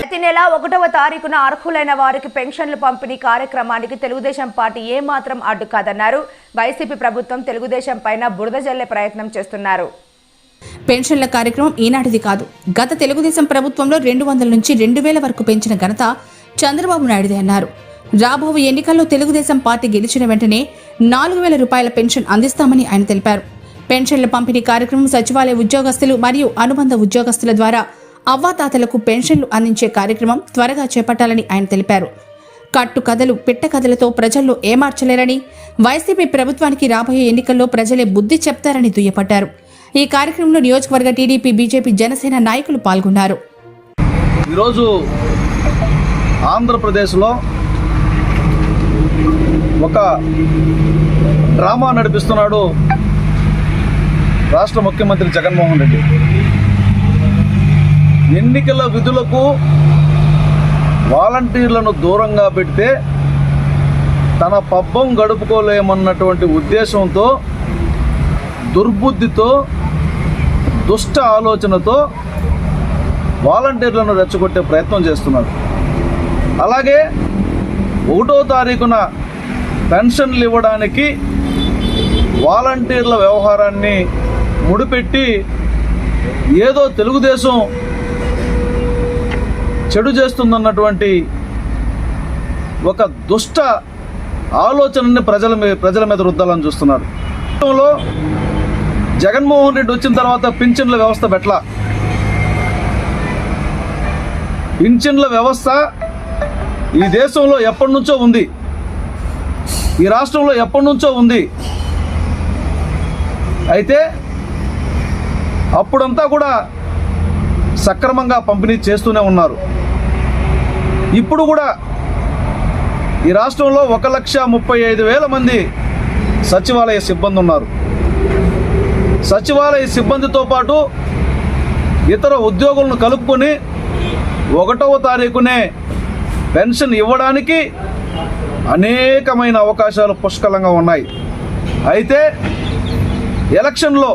ప్రతి నెల ఒకటవ తారీఖున అర్హులైన వారికి పెన్షన్లు పంపిణీ కార్యక్రమానికి తెలుగుదేశం పార్టీ ఏమాత్రం అడ్డు కాదన్నారు. వైసీపీ ప్రభుత్వం తెలుగుదేశం పైన బురద జల్లే ప్రయత్నం చేస్తున్నారు. పెన్షన్ల కార్యక్రమం ఈనాటిది కాదు. గత తెలుగుదేశం ప్రభుత్వంలో రెండు వందల నుంచి రెండు వేల వరకు పెంచిన ఘనత చంద్రబాబు నాయుడుదే అన్నారు. రాబో ఎన్నికల్లో తెలుగుదేశం పార్టీ గెలిచిన వెంటనే నాలుగు వేల రూపాయల పెన్షన్ అందిస్తామని ఆయన తెలిపారు. పెన్షన్ల పంపిణీ కార్యక్రమం సచివాలయ ఉద్యోగస్తులు మరియు అనుబంధ ఉద్యోగస్తుల ద్వారా అవ్వాతాతలకు పెన్షన్లు అందించే కార్యక్రమం త్వరగా చేపట్టాలని ఆయన తెలిపారు. కట్టు కథలు పిట్ట కథలతో ప్రజల్లో ఏమార్చలేరని వైసీపీ ప్రభుత్వానికి రాబోయే ఎన్నికల్లో ప్రజలే బుద్ధి చెప్తారని దుయ్యపడ్డారు ఈ కార్యక్రమంలో నియోజకవర్గ టీడీపీ బీజేపీ జనసేన నాయకులు పాల్గొన్నారు. ఈరోజు ఆంధ్రప్రదేశ్లో ఒక డ్రామా నడిపిస్తున్నాడు రాష్ట్ర ముఖ్యమంత్రి జగన్మోహన్ రెడ్డి. ఎన్నికల విధులకు వాలంటీర్లను దూరంగా పెడితే తన పబ్బం గడుపుకోలేమన్నటువంటి ఉద్దేశంతో దుర్బుద్ధితో దుష్ట ఆలోచనతో వాలంటీర్లను రెచ్చగొట్టే ప్రయత్నం చేస్తున్నారు. అలాగే ఒకటో తారీఖున పెన్షన్లు ఇవ్వడానికి వాలంటీర్ల వ్యవహారాన్ని ముడిపెట్టి ఏదో తెలుగుదేశం చెడు చేస్తుందన్నటువంటి ఒక దుష్ట ఆలోచనని ప్రజల మీద ప్రజల మీద రుద్దాలని చూస్తున్నారు. జగన్మోహన్ రెడ్డి వచ్చిన తర్వాత పింఛన్ల వ్యవస్థ పెట్ల పింఛన్ల వ్యవస్థ ఈ దేశంలో ఎప్పటి నుంచో ఉంది. ఈ రాష్ట్రంలో ఎప్పటి నుంచో ఉంది. అయితే అప్పుడంతా కూడా సక్రమంగా పంపిణీ చేస్తూనే ఉన్నారు. ఇప్పుడు కూడా ఈ రాష్ట్రంలో ఒక లక్ష ముప్పై ఐదు వేల మంది సచివాలయ సిబ్బంది ఉన్నారు. సచివాలయ సిబ్బందితో పాటు ఇతర ఉద్యోగులను కలుపుకొని ఒకటవ తారీఖునే పెన్షన్ ఇవ్వడానికి అనేకమైన అవకాశాలు పుష్కలంగా ఉన్నాయి. అయితే ఎలక్షన్లో